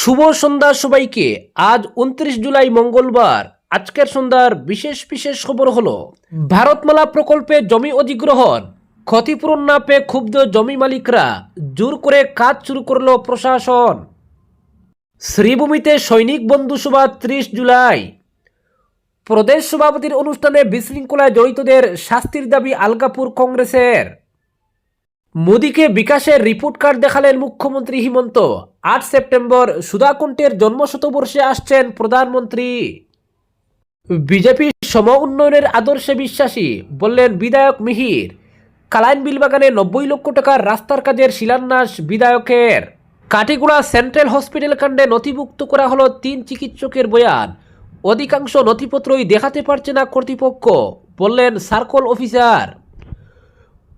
শুভ সন্ধ্যা সবাইকে। আজ উনত্রিশ জুলাই মঙ্গলবার। আজকের সন্ধ্যার বিশেষ বিশেষ খবর হলো, ভারতমালা প্রকল্পে জমি অধিগ্রহণ। ক্ষতিপূরণ না পেয়ে ক্ষুব্ধ জমি মালিকরা জোর করে কাজ শুরু করল প্রশাসন। শ্রীভূমিতে সৈনিক বন্ধুসভা ত্রিশ জুলাই। প্রদেশ সভাপতির অনুষ্ঠানে বিশৃঙ্খলায় জড়িতদের শাস্তির দাবি আলগাপুর কংগ্রেসের। মোদীকে বিকাশের রিপোর্ট কার্ড দেখালেন মুখ্যমন্ত্রী হিমন্ত। আট সেপ্টেম্বর সুধাকুণ্ঠের জন্মশতবর্ষে আসছেন প্রধানমন্ত্রী। বিজেপি সম উন্নয়নের আদর্শে বিশ্বাসী, বললেন বিধায়ক মিহির। কালাইন বিলবাগানে নব্বই লক্ষ টাকার রাস্তার কাজের শিলান্যাস বিধায়কের। কাটিগুড়া সেন্ট্রাল হসপিটাল কাণ্ডে নথিভুক্ত করা হলো তিন চিকিৎসকের বয়ান। অধিকাংশ নথিপত্রই দেখাতে পারছে না কর্তৃপক্ষ, বললেন সার্কল অফিসার।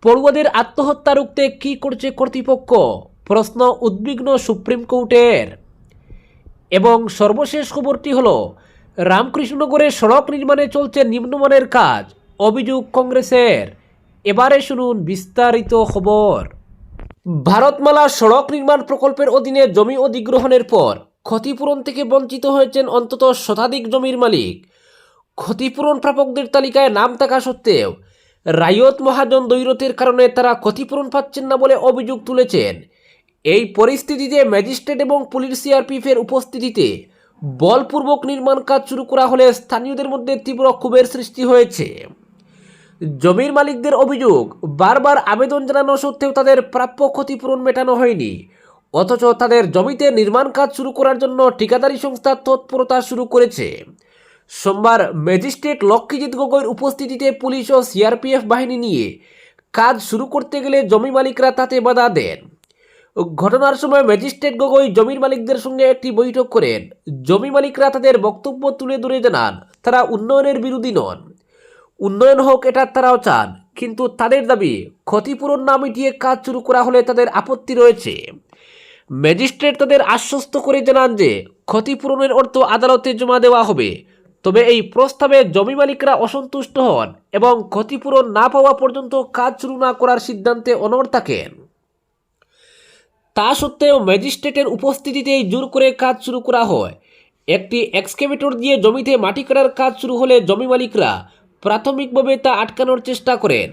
পড়ুয়াদের আত্মহত্যা রুখতে কী করছে কর্তৃপক্ষ? প্রশ্ন উদ্বিগ্ন সুপ্রিম কোর্টের। এবং সর্বশেষ খবরটি হল, রামকৃষ্ণনগরে সড়ক নির্মাণে চলছে নিম্নমানের কাজ, অভিযোগ কংগ্রেসের। এবারে শুনুন বিস্তারিত খবর। ভারতমালা সড়ক নির্মাণ প্রকল্পের অধীনে জমি অধিগ্রহণের পর ক্ষতিপূরণ থেকে বঞ্চিত হয়েছেন অন্তত শতাধিক জমির মালিক। ক্ষতিপূরণ প্রাপকদের তালিকায় নাম থাকা সত্ত্বেও রায়ত মহাজন দৈরতের কারণে তারা ক্ষতিপূরণ পাচ্ছেন না বলে অভিযোগ তুলেছেন। এই পরিস্থিতিতে ম্যাজিস্ট্রেট এবং পুলিশ সিআরপিএফের উপস্থিতিতে বলপূর্বক নির্মাণ কাজ শুরু করা হলে স্থানীয়দের মধ্যে তীব্র ক্ষোভের সৃষ্টি হয়েছে। জমির মালিকদের অভিযোগ, বারবার আবেদন জানানো সত্ত্বেও তাদের প্রাপ্য ক্ষতিপূরণ মেটানো হয়নি। অথচ তাদের জমিতে নির্মাণ কাজ শুরু করার জন্য ঠিকাদারি সংস্থা তৎপরতা শুরু করেছে। সোমবার ম্যাজিস্ট্রেট লক্ষ্মীজিৎ গগৈর উপস্থিতিতে পুলিশ ও সিআরপিএফ বাহিনী নিয়ে কাজ শুরু করতে গেলে জমি মালিকরা তাতে বাধা দেন। ঘটনার সময় ম্যাজিস্ট্রেট গগৈ জমির মালিকদের সঙ্গে একটি বৈঠক করেন। জমি মালিকরা তাদের বক্তব্য তুলে ধরে জানান, তারা উন্নয়নের বিরোধী নন। উন্নয়ন হোক এটা তারাও চান, কিন্তু তাদের দাবি, ক্ষতিপূরণ না মিটিয়ে কাজ শুরু করা হলে তাদের আপত্তি রয়েছে। ম্যাজিস্ট্রেট তাদের আশ্বস্ত করে জানান যে, ক্ষতিপূরণের অর্থ আদালতে জমা দেওয়া হবে। তবে এই প্রস্তাবে জমি মালিকরা অসন্তুষ্ট হন এবং ক্ষতিপূরণ না পাওয়া পর্যন্ত কাজ শুরু না করার সিদ্ধান্তে অনড় থাকেন। তা সত্ত্বেও ম্যাজিস্ট্রেটের উপস্থিতিতেই জোর করে কাজ শুরু করা হয়। একটি এক্সকেভেটর দিয়ে জমিতে মাটি কাটার কাজ শুরু হলে জমি মালিকরা প্রাথমিকভাবে তা আটকানোর চেষ্টা করেন।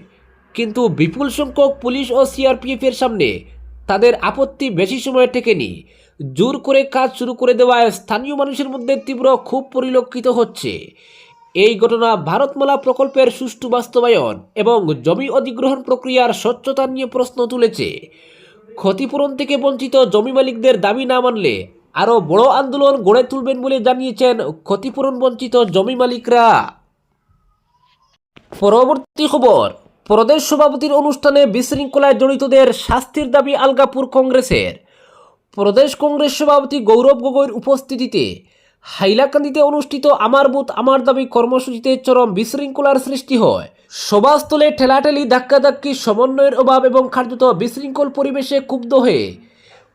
কিন্তু বিপুল সংখ্যক পুলিশ ও সিআরপিএফের সামনে তাদের আপত্তি বেশি সময় টেকেনি। জোর করে কাজ শুরু করে দেওয়ায় স্থানীয় মানুষের মধ্যে তীব্র ক্ষোভ পরিলক্ষিত হচ্ছে। এই ঘটনা ভারতমালা প্রকল্পের সুষ্ঠু বাস্তবায়ন এবং জমি অধিগ্রহণ প্রক্রিয়ার স্বচ্ছতা নিয়ে প্রশ্ন তুলেছে। ক্ষতিপূরণ থেকে বঞ্চিত জমি মালিকদের দাবি না মানলে আরও বড় আন্দোলন গড়ে তুলবেন বলে জানিয়েছেন ক্ষতিপূরণ বঞ্চিত জমি মালিকরা। পরবর্তী খবর, প্রদেশ সভাপতির অনুষ্ঠানে বিশৃঙ্খলায় জড়িতদের শাস্তির দাবি আলগাপুর কংগ্রেসের। প্রদেশ কংগ্রেস সভাপতি গৌরব গগৈর উপস্থিতিতে হাইলাকান্দিতে অনুষ্ঠিত আমার বুথ, আমার দাবি কর্মসূচিতে চরম বিশৃঙ্খলার সৃষ্টি হয়। সভাস্থলে ঠেলাঠেলি, ধাক্কাধাক্কি, সমন্বয়ের অভাব এবং কার্যত বিশৃঙ্খল পরিবেশে ক্ষুব্ধ হয়ে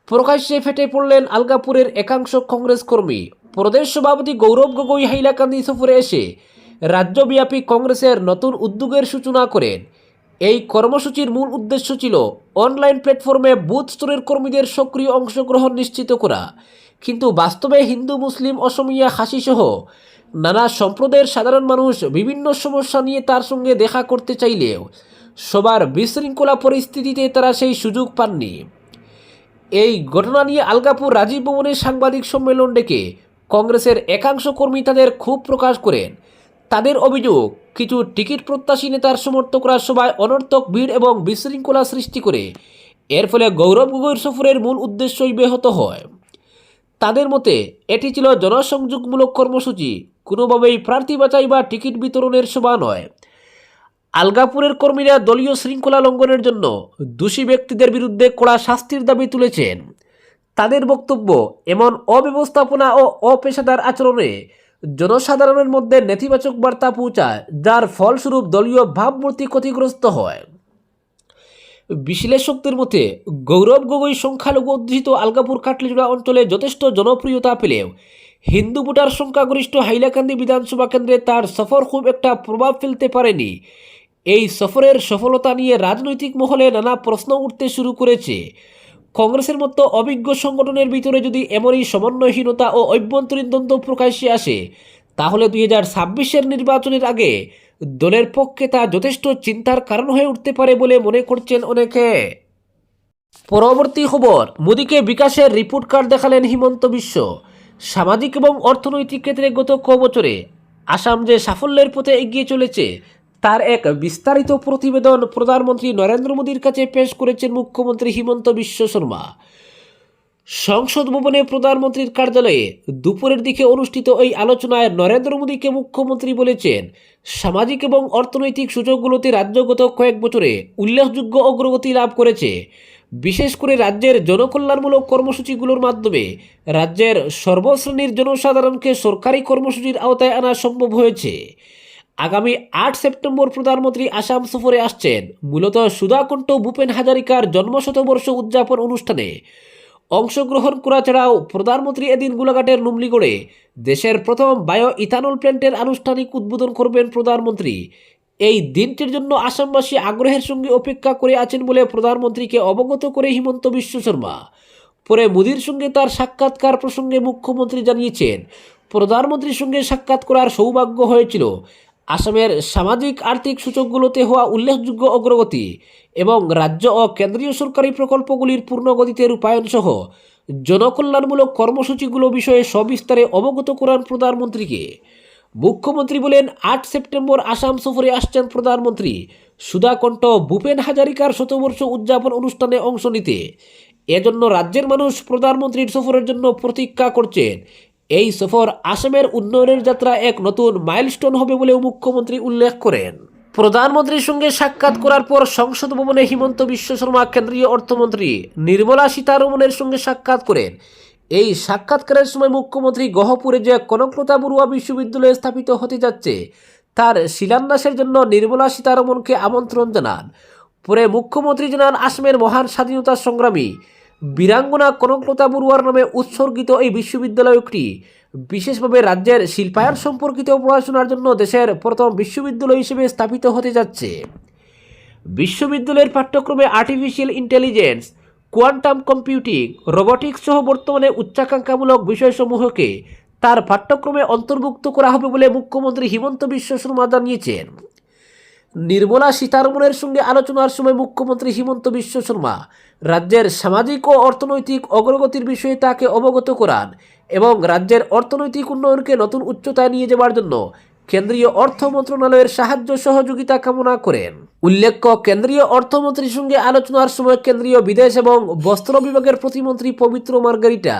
প্রকাশ্যে ফেটে পড়লেন আলগাপুরের একাংশ কংগ্রেস কর্মী। প্রদেশ সভাপতি গৌরব গগৈ হাইলাকান্দি সফরে এসে রাজ্যব্যাপী কংগ্রেসের নতুন উদ্যোগের সূচনা করেন। এই কর্মসূচির মূল উদ্দেশ্য ছিল অনলাইন প্ল্যাটফর্মে বুথ স্তরের কর্মীদের সক্রিয় অংশগ্রহণ নিশ্চিত করা। কিন্তু বাস্তবে হিন্দু, মুসলিম, অসমিয়া খাসি সহ নানা সম্প্রদায়ের সাধারণ মানুষ বিভিন্ন সমস্যা নিয়ে তার সঙ্গে দেখা করতে চাইলেও সবার বিশৃঙ্খলা পরিস্থিতিতে তারা সেই সুযোগ পাননি। এই ঘটনা নিয়ে আলগাপুর রাজীব ভবনে সাংবাদিক সম্মেলন ডেকে কংগ্রেসের একাংশ কর্মী তাদের ক্ষোভ প্রকাশ করেন। তাদের অভিযোগ, কিছু টিকিট প্রত্যাশী নেতার সমর্থকরা সভায় অনর্থক ভিড় এবং বিশৃঙ্খলা সৃষ্টি করে। এর ফলে গৌরব গগৈর সফরের মূল উদ্দেশ্যই ব্যাহত হয়। তাদের মতে, এটি ছিল জনসংযোগমূলক কর্মসূচি, কোনোভাবেই প্রার্থী বাছাই বা টিকিট বিতরণের সভা নয়। আলগাপুরের কর্মীরা দলীয় শৃঙ্খলা লঙ্ঘনের জন্য দোষী ব্যক্তিদের বিরুদ্ধে কড়া শাস্তির দাবি তুলেছেন। তাদের বক্তব্য, এমন অব্যবস্থাপনা ও অপেশাদার আচরণে জনসাধারণের মধ্যে নেতিবাচক বার্তা পৌঁছায়, যার ফলস্বরূপ দলীয় ভাবমূর্তি ক্ষতিগ্রস্ত হয়। বিশ্লেষকদের মতে, গৌরব গগৈ সংখ্যালঘু অধ্যুষিত আলগাপুর কাটলিজোড়া অঞ্চলে যথেষ্ট জনপ্রিয়তা পেলেও হিন্দু ভোটার সংখ্যাগরিষ্ঠ হাইলাকান্দি বিধানসভা কেন্দ্রে তার সফর খুব একটা প্রভাব ফেলতে পারেনি। এই সফরের সফলতা নিয়ে রাজনৈতিক মহলে নানা প্রশ্ন উঠতে শুরু করেছে। কংগ্রেসের মতো অভিজ্ঞ সংগঠনের ভিতরে যদি এমনই সমন্বয়হীনতা ও অভ্যন্তরীণ দ্বন্দ্ব প্রকাশ্যে আসে, তাহলে দুই হাজার ছাব্বিশের নির্বাচনের আগে দলের পক্ষে তা যথেষ্ট চিন্তার কারণ হয়ে উঠতে পারে বলে মনে করছেন অনেকে। পরবর্তী খবর, মোদীকে বিকাশের রিপোর্ট কার্ড দেখালেন হিমন্ত বিশ্ব। সামাজিক এবং অর্থনৈতিক ক্ষেত্রে গত ক বছরে আসাম যে সাফল্যের পথে এগিয়ে চলেছে তার এক বিস্তারিত প্রতিবেদন প্রধানমন্ত্রী নরেন্দ্র মোদীর কাছে পেশ করেছেন মুখ্যমন্ত্রী হিমন্ত বিশ্ব শর্মা। সংসদ ভবনে প্রধানমন্ত্রীর কার্যালয়ে দুপুরের দিকে অনুষ্ঠিত এই আলোচনায় নরেন্দ্র মোদীকে মুখ্যমন্ত্রী বলেছেন, সামাজিক এবং অর্থনৈতিক সুযোগগুলোতে রাজ্যগত কয়েক বছরে উল্লেখযোগ্য অগ্রগতি লাভ করেছে। বিশেষ করে রাজ্যের জনকল্যাণমূলক কর্মসূচিগুলোর মাধ্যমে রাজ্যের সর্বশ্রেণীর জনসাধারণকে সরকারি কর্মসূচির আওতায় আনা সম্ভব হয়েছে। আগামী আট সেপ্টেম্বর প্রধানমন্ত্রী আসাম সফরে আসছেন। মূলত সুধাকণ্ঠ ভূপেন হাজারিকার জন্মশতবর্ষ উদযাপন অনুষ্ঠানে অংশগ্রহণ করা ছাড়াও প্রধানমন্ত্রী এদিন গোলাঘাটের নুমলিগড়ে দেশের প্রথম বায়ো ইথানল প্ল্যান্টের আনুষ্ঠানিক উদ্বোধন করবেন প্রধানমন্ত্রী। এই দিনটির জন্য আসামবাসী আগ্রহের সঙ্গে অপেক্ষা করে আছেন বলে প্রধানমন্ত্রীকে অবগত করে হিমন্ত বিশ্ব শর্মা। পরে মোদির সঙ্গে তার সাক্ষাৎকার প্রসঙ্গে মুখ্যমন্ত্রী জানিয়েছেন, প্রধানমন্ত্রীর সঙ্গে সাক্ষাৎ করার সৌভাগ্য হয়েছিল। আসামের সামাজিক, আর্থিক সূচকগুলোতে হওয়া উল্লেখযোগ্য অগ্রগতি এবং রাজ্য ও কেন্দ্রীয় সরকারি প্রকল্পগুলির পূর্ণগতিতে রূপায়ণ সহ জনকল্যাণমূলক কর্মসূচিগুলো বিষয়ে সবিস্তারে অবগত করান প্রধানমন্ত্রীকে। মুখ্যমন্ত্রী বলেন, আট সেপ্টেম্বর আসাম সফরে আসছেন প্রধানমন্ত্রী। সুধাকণ্ঠ ভূপেন হাজারিকার শতবর্ষ উদযাপন অনুষ্ঠানে অংশ নিতে। এজন্য রাজ্যের মানুষ প্রধানমন্ত্রীর সফরের জন্য প্রতীক্ষা করছেন। এই সফর আসামের উন্নয়নের যাত্রা এক নতুন মাইলস্টোন হবে বলেও মুখ্যমন্ত্রী উল্লেখ করেন। প্রধানমন্ত্রীর সঙ্গে সাক্ষাৎ করার পর সংসদ ভবনে হিমন্ত বিশ্ব শর্মা, কেন্দ্রীয় অর্থমন্ত্রী নির্মলা সীতারমনের সঙ্গে সাক্ষাৎ করেন। এই সাক্ষাৎকারের সময় মুখ্যমন্ত্রী গহপুরে যে কনকলতা বড়ুয়া বিশ্ববিদ্যালয়ে স্থাপিত হতে যাচ্ছে, তার শিলান্যাসের জন্য নির্মলা সীতারমনকে আমন্ত্রণ জানান। পরে মুখ্যমন্ত্রী জানান, আসামের মহান স্বাধীনতা সংগ্রামী বীরাঙ্গনা কনকলতা বড়ুয়ার নামে উৎসর্গিত এই বিশ্ববিদ্যালয়টি বিশেষভাবে রাজ্যের শিল্পায়ন সম্পর্কিত পড়াশোনার জন্য দেশের প্রথম বিশ্ববিদ্যালয় হিসেবে স্থাপিত হতে যাচ্ছে। বিশ্ববিদ্যালয়ের পাঠ্যক্রমে artificial intelligence quantum computing robotics সহ বর্তমানে উচ্চাকাঙ্ক্ষামূলক বিষয়সমূহকে তার পাঠ্যক্রমে অন্তর্ভুক্ত করা হবে বলে মুখ্যমন্ত্রী হিমন্ত বিশ্ব শর্মা জানিয়েছেন। নির্মলা সীতারমনের সঙ্গে আলোচনার সময় মুখ্যমন্ত্রী হিমন্ত বিশ্ব শর্মা রাজ্যের সামাজিক ও অর্থনৈতিক অগ্রগতির বিষয়ে তাকে অবগত করান এবং রাজ্যের অর্থনৈতিক উন্নয়নকে নতুন উচ্চতায় নিয়ে যাওয়ার জন্য কেন্দ্রীয় অর্থ মন্ত্রণালয়ের সাহায্য সহযোগিতা কামনা করেন। উল্লেখ্য, কেন্দ্রীয় অর্থমন্ত্রীর সঙ্গে আলোচনার সময় কেন্দ্রীয় বিদেশ এবং বস্ত্র বিভাগের প্রতিমন্ত্রী পবিত্র মার্গারিটা,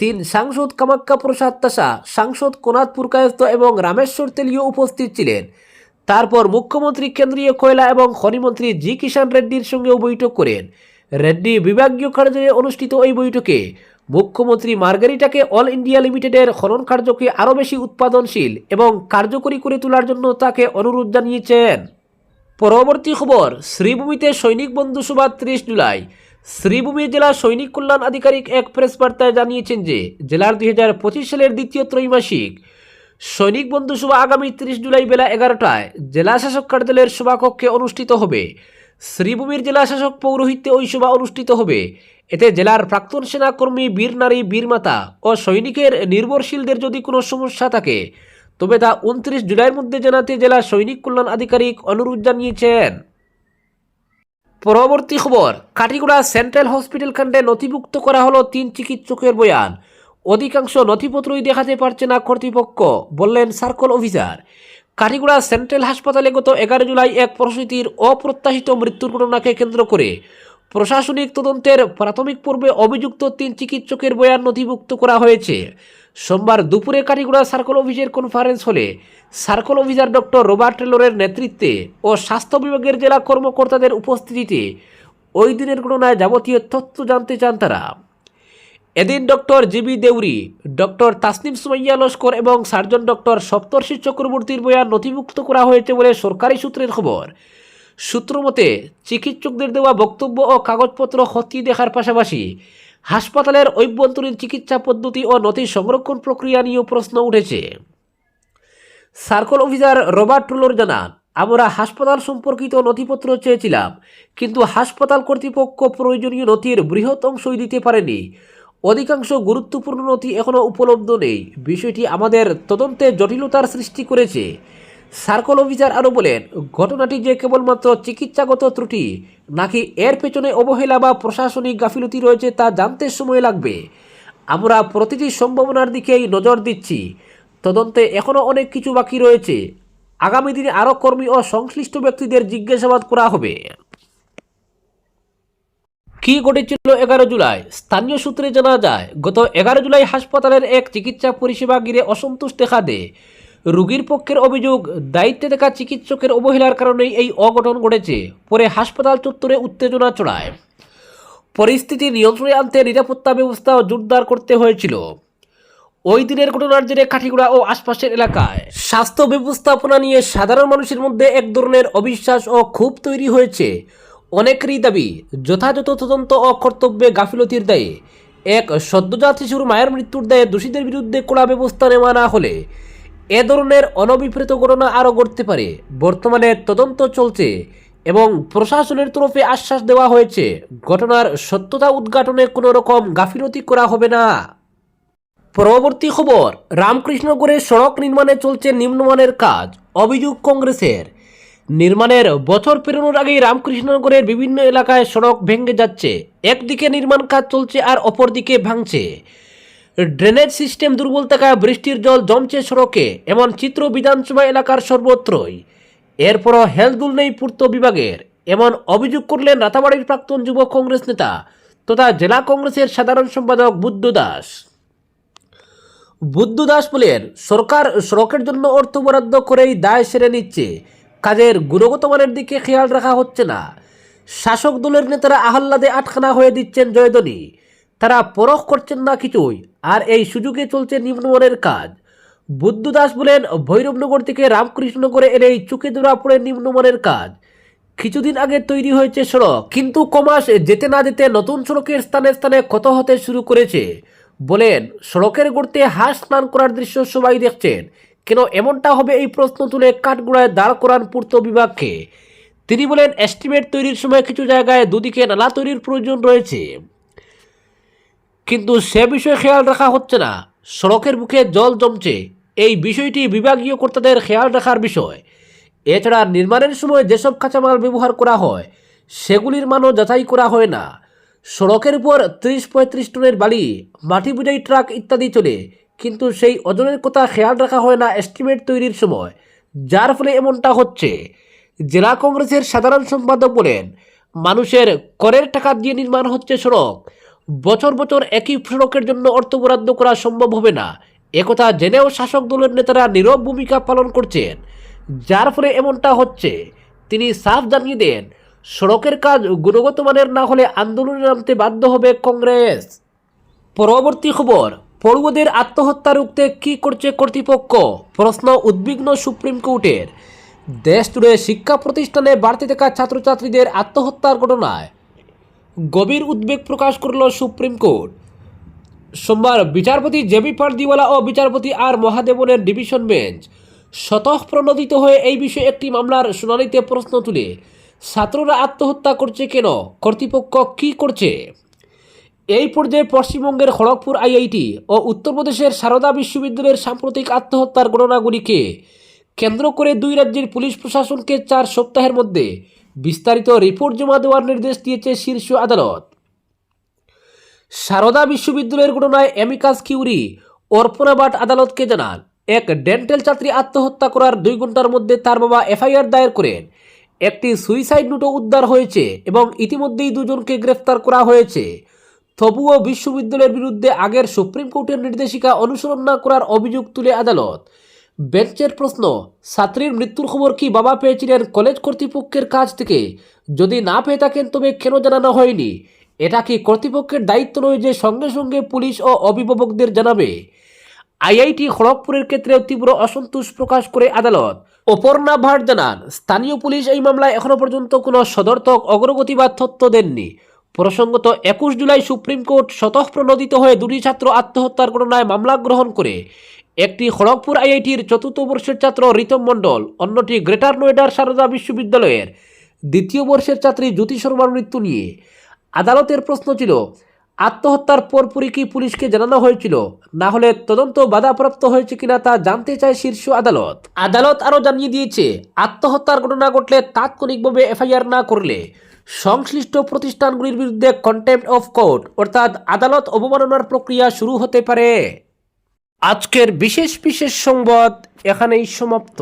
তিন সাংসদ কামাক্কা প্রসাদ তাসা সাংসদ কোনাথ পুরকায়স্ত এবং রামেশ্বর তেলিও উপস্থিত ছিলেন। তারপর মুখ্যমন্ত্রী কেন্দ্রীয় কয়লা এবং খনিমন্ত্রী জি কিষাণ রেড্ডির সঙ্গেও বৈঠক করেন। রেড্ডি বিভাগীয় কার্যালয়ে অনুষ্ঠিত ওই বৈঠকে মুখ্যমন্ত্রী মার্গারিটাকে অল ইন্ডিয়া লিমিটেডের খনন কার্যকে আরও বেশি উৎপাদনশীল এবং কার্যকরী করে তোলার জন্য তাকে অনুরোধ জানিয়েছেন। পরবর্তী খবর, শ্রীভূমিতে সৈনিক বন্ধু সভা ত্রিশ জুলাই। শ্রীভূমি জেলা সৈনিক কল্যাণ আধিকারিক এক প্রেস বার্তায় জানিয়েছেন যে, জেলার দুই হাজার পঁচিশ সালের দ্বিতীয় ত্রৈমাসিক সৈনিক বন্ধু সভা আগামী তিরিশ জুলাই বেলা এগারোটায় জেলা শাসক কার্যালয়ের সভাকক্ষে অনুষ্ঠিত হবে। শ্রীভূমির জেলা শাসক পৌরোহিত্যে ওই সভা অনুষ্ঠিত হবে। এতে জেলার প্রাক্তন সেনাকর্মী, বীর নারী বীরমাতা ও সৈনিকের নির্ভরশীলদের যদি কোনো সমস্যা থাকে, তবে তা উনত্রিশ জুলাইয়ের মধ্যে জানাতে জেলা সৈনিক কল্যাণ আধিকারিক অনুরোধ জানিয়েছেন। পরবর্তী খবর, কাটিগুড়া সেন্ট্রাল হসপিটাল কাণ্ডে নথিভুক্ত করা হলো তিন চিকিৎসকের বয়ান। অধিকাংশ নথিপত্রই দেখাতে পারছে না কর্তৃপক্ষ, বললেন সার্কল অফিসার। কাটিগড়া সেন্ট্রাল হাসপাতালে গত এগারো জুলাই এক প্রসূতির অপ্রত্যাশিত মৃত্যুর ঘটনাকে কেন্দ্র করে প্রশাসনিক তদন্তের প্রাথমিক পর্বে অভিযুক্ত তিন চিকিৎসকের বয়ান নথিভুক্ত করা হয়েছে। সোমবার দুপুরে কাটিগড়া সার্কল অফিসের কনফারেন্স হলে সার্কল অফিসার ডক্টর রবার্ট টেলরের নেতৃত্বে ও স্বাস্থ্য বিভাগের জেলা কর্মকর্তাদের উপস্থিতিতে ওই দিনের ঘটনায় যাবতীয় তথ্য জানতে চান তারা। এদিন doctor G B Deori, doctor Tasnim Sumaiya Laskar এবং সার্জন ডক্টর সপ্তর্ষি চক্রবর্তীর বয়ান নথিভুক্ত করা হয়েছে বলে সরকারি সূত্রের খবর। সূত্র মতে, চিকিৎসকদের দেওয়া বক্তব্য ও কাগজপত্র খতিয়ে দেখার পাশাপাশি হাসপাতালের অভ্যন্তরীণ চিকিৎসা পদ্ধতি ও নথি সংরক্ষণ প্রক্রিয়া নিয়েও প্রশ্ন উঠেছে। সার্কল অফিসার রবার্ট টুলোর জানান, আমরা হাসপাতাল সম্পর্কিত নথিপত্র চেয়েছিলাম, কিন্তু হাসপাতাল কর্তৃপক্ষ প্রয়োজনীয় নথির বৃহৎ অংশই দিতে পারেনি। অধিকাংশ গুরুত্বপূর্ণ নথি এখনও উপলব্ধ নেই। বিষয়টি আমাদের তদন্তে জটিলতার সৃষ্টি করেছে। সার্কল অফিসার আরও বলেন, ঘটনাটি যে কেবলমাত্র চিকিৎসাগত ত্রুটি, নাকি এর পেছনে অবহেলা বা প্রশাসনিক গাফিলতি রয়েছে তা জানতে সময় লাগবে। আমরা প্রতিটি সম্ভাবনার দিকেই নজর দিচ্ছি। তদন্তে এখনও অনেক কিছু বাকি রয়েছে। আগামী দিনে আরও কর্মী ও সংশ্লিষ্ট ব্যক্তিদের জিজ্ঞাসাবাদ করা হবে। কি ঘটেছিল এগারো জুলাই? স্থানীয় সূত্রে জানা যায়, গত এগারো জুলাই হাসপাতালের এক চিকিৎসা পরিষেবা ঘিরে অসন্তোষ দেখা দেয়। রোগীর পক্ষের অভিযোগ, দায়িত্বে থাকা চিকিৎসকের অবহেলার কারণেই এই অঘটন ঘটেছে, পরে হাসপাতাল চত্বরে উত্তেজনা চড়ায় পরিস্থিতি নিয়ন্ত্রণে আনতে নিরাপত্তা ব্যবস্থাও জোরদার করতে হয়েছিল। ওই দিনের ঘটনার জেরে কাঠিগুড়া ও আশপাশের এলাকায় স্বাস্থ্য ব্যবস্থাপনা নিয়ে সাধারণ মানুষের মধ্যে এক ধরনের অবিশ্বাস ও ক্ষোভ তৈরি হয়েছে। অনেকেরই দাবি, যথাযথ তদন্ত ও কর্তব্যে গাফিলতির দায়ে এক সদ্যজাত শিশুর মায়ের মৃত্যুর দায়ে দোষীদের বিরুদ্ধে কড়া ব্যবস্থা নেওয়া না হলে এ ধরনের অনবিপ্রেত ঘটনা আরও ঘটতে পারে। বর্তমানে তদন্ত চলছে এবং প্রশাসনের তরফে আশ্বাস দেওয়া হয়েছে, ঘটনার সত্যতা উদ্ঘাটনে কোনো রকম গাফিলতি করা হবে না। পরবর্তী খবর রামকৃষ্ণগড়ে সড়ক নির্মাণে চলছে নিম্নমানের কাজ, অভিযোগ কংগ্রেসের। নির্মাণের বছর পেরোনোর আগেই রামকৃষ্ণনগরের বিভিন্ন এলাকায় সড়ক ভেঙে যাচ্ছে। একদিকে নির্মাণ কাজ চলছে আর অপরদিকে ভাঙছে। ড্রেনেজ সিস্টেম দুর্বল থাকায় বৃষ্টির জল জমছে সড়কে, এমন চিত্র বিধানসভা এলাকার সর্বত্রই। এরপরও হেলদুল নেই পূর্ত বিভাগের, এমন অভিযোগ করলেন রাতাবাড়ির প্রাক্তন যুব কংগ্রেস নেতা তথা জেলা কংগ্রেসের সাধারণ সম্পাদক বুদ্ধ দাস। বুদ্ধ দাস বলেন, সরকার সড়কের জন্য অর্থ বরাদ্দ করেই দায় সেরে নিচ্ছে। কাজের গুণগত মানের দিকে খেয়াল রাখা হচ্ছে না। শাসক দলের নেতারা আহ্লাদে আটখানা হয়ে দিচ্ছেন জয়দনী তারা পরখ করছেন না কিছুই, আর এই সুযোগে চলছে নিম্নমানের কাজ। বুদ্ধ দাস বলেন, ভৈরবনগর থেকে রামকৃষ্ণনগরে এই চুকে ধরা পড়ে নিম্নমানের কাজ। কিছুদিন আগে তৈরি হয়েছে সড়ক, কিন্তু কমাস যেতে না যেতে নতুন সড়কের স্থানে স্থানে ক্ষত হতে শুরু করেছে। বলেন, সড়কের গড়তে হাঁস স্নান করার দৃশ্য সবাই দেখছেন। কেন এমনটা হবে এই প্রশ্ন তুলে কাঠগোড়ায় দাঁড় করান পূর্ত বিভাগকে। তিনি বলেন এস্টিমেট তৈরির সময় কিছু জায়গায় দুদিকে নালা তৈরির প্রয়োজন রয়েছে। কিন্তু সে বিষয়ে খেয়াল রাখা হচ্ছে না। সড়কের মুখে জল জমছে। এই বিষয়টি বিভাগীয় কর্তাদের খেয়াল রাখার বিষয়। এছাড়া নির্মাণের সময় যেসব কাঁচামাল ব্যবহার করা হয়, সেগুলির মানও যাচাই করা হয় না। সড়কের উপর ত্রিশ পঁয়ত্রিশ টনের বালি, মাটি বোঝাই ট্রাক ইত্যাদি চলে। কিন্তু সেই ওজনের কথা খেয়াল রাখা হয় না এস্টিমেট তৈরির সময়। যার ফলে এমনটা হচ্ছে, জেলা কংগ্রেসের সাধারণ সম্পাদক বলেন, মানুষের করের টাকা দিয়ে নির্মাণ হচ্ছে সড়ক। বছর বছর একই সড়কের জন্য অর্থ বরাদ্দ করা সম্ভব হবে না। একথা জেনেও শাসক দলের নেতারা নীরব ভূমিকা পালন করছেন। যার ফলে এমনটা হচ্ছে, তিনি সাফ জানিয়ে দেন, সড়কের কাজ গুণগত মানের না হলে আন্দোলনে নামতে বাধ্য হবে কংগ্রেস। পরবর্তী খবর পড়ুয়াদের আত্মহত্যা রুখতে কী করছে কর্তৃপক্ষ? প্রশ্ন উদ্বিগ্ন সুপ্রিম কোর্টের। দেশ জুড়ে শিক্ষা প্রতিষ্ঠানে বাড়তে থাকা ছাত্রছাত্রীদের আত্মহত্যার ঘটনায় গভীর উদ্বেগ প্রকাশ করল সুপ্রিম কোর্ট। সোমবার বিচারপতি জেবি পারদিওয়ালা ও বিচারপতি আর মহাদেবনের ডিভিশন বেঞ্চ স্বতঃপ্রণোদিত হয়ে এই বিষয়ে একটি মামলার শুনানিতে প্রশ্ন তুলে, ছাত্ররা আত্মহত্যা করছে কেন? কর্তৃপক্ষ কী করছে? এই পর্যায়ে পশ্চিমবঙ্গের খড়গপুর আইআইটি ও উত্তরপ্রদেশের সারদা বিশ্ববিদ্যালয়ের সাম্প্রতিক আত্মহত্যার ঘটনাগুলিকে কেন্দ্র করে দুই রাজ্যের পুলিশ প্রশাসনকে চার সপ্তাহের মধ্যে বিস্তারিত রিপোর্ট জমা দেওয়ার নির্দেশ দিয়েছে শীর্ষ আদালত। সারদা বিশ্ববিদ্যালয়ের ঘটনায় অ্যামিকাস কিউরি, অর্পণা ভাট আদালতকে জানান, এক ডেন্টাল ছাত্রী আত্মহত্যা করার দুই ঘণ্টার মধ্যে তার বাবা এফআইআর দায়ের করেন। একটি সুইসাইড নোটও উদ্ধার হয়েছে এবং ইতিমধ্যেই দুজনকে গ্রেফতার করা হয়েছে। তবুও বিশ্ববিদ্যালয়ের বিরুদ্ধে আগের সুপ্রিম কোর্টের নির্দেশিকা অনুসরণ না করার অভিযোগ তুলে আদালত। বেঞ্চের প্রশ্ন, ছাত্রীর মৃত্যুর খবর কি বাবা পেয়েছিলেন কলেজ কর্তৃপক্ষের কাছ থেকে? যদি না পেয়ে থাকেন তবে কেন জানানো হয়নি? এটা কি কর্তৃপক্ষের দায়িত্ব নয় যে সঙ্গে সঙ্গে পুলিশ ও অভিভাবকদের জানাবে? আইআইটি খড়গপুরের ক্ষেত্রে তীব্র অসন্তোষ প্রকাশ করে আদালত। অপর্ণা ভাট জানান, স্থানীয় পুলিশ এই মামলায় এখনও পর্যন্ত কোনো সদর্থক, অগ্রগতি বা তথ্য দেননি। প্রসঙ্গত, একুশ জুলাই সুপ্রিম কোর্ট স্বতঃপ্রণোদিত হয়ে দুটি ছাত্র আত্মহত্যার ঘটনায় মামলা গ্রহণ করে। একটি খড়গপুর আইআইটির চতুর্থ বর্ষের ছাত্র রিতম মণ্ডল, অন্যটি গ্রেটার নোয়েডার সারদা বিশ্ববিদ্যালয়ের দ্বিতীয় বর্ষের ছাত্রী জ্যোতি শর্মার মৃত্যু নিয়ে। আদালতের প্রশ্ন ছিল, আত্মহত্যার পরপরই কি পুলিশকে জানানো হয়েছিল? না হলে তদন্ত বাধাপ্রাপ্ত হয়েছে কিনা তা জানতে চায় শীর্ষ আদালত। আদালত আরও জানিয়ে দিয়েছে, আত্মহত্যার ঘটনা ঘটলে তাৎক্ষণিকভাবে এফআইআর না করলে সংশ্লিষ্ট প্রতিষ্ঠানগুলির বিরুদ্ধে কন্টেম্প অফ কোর্ট অর্থাৎ আদালত অবমাননার প্রক্রিয়া শুরু হতে পারে। আজকের বিশেষ বিশেষ সংবাদ এখানেই সমাপ্ত।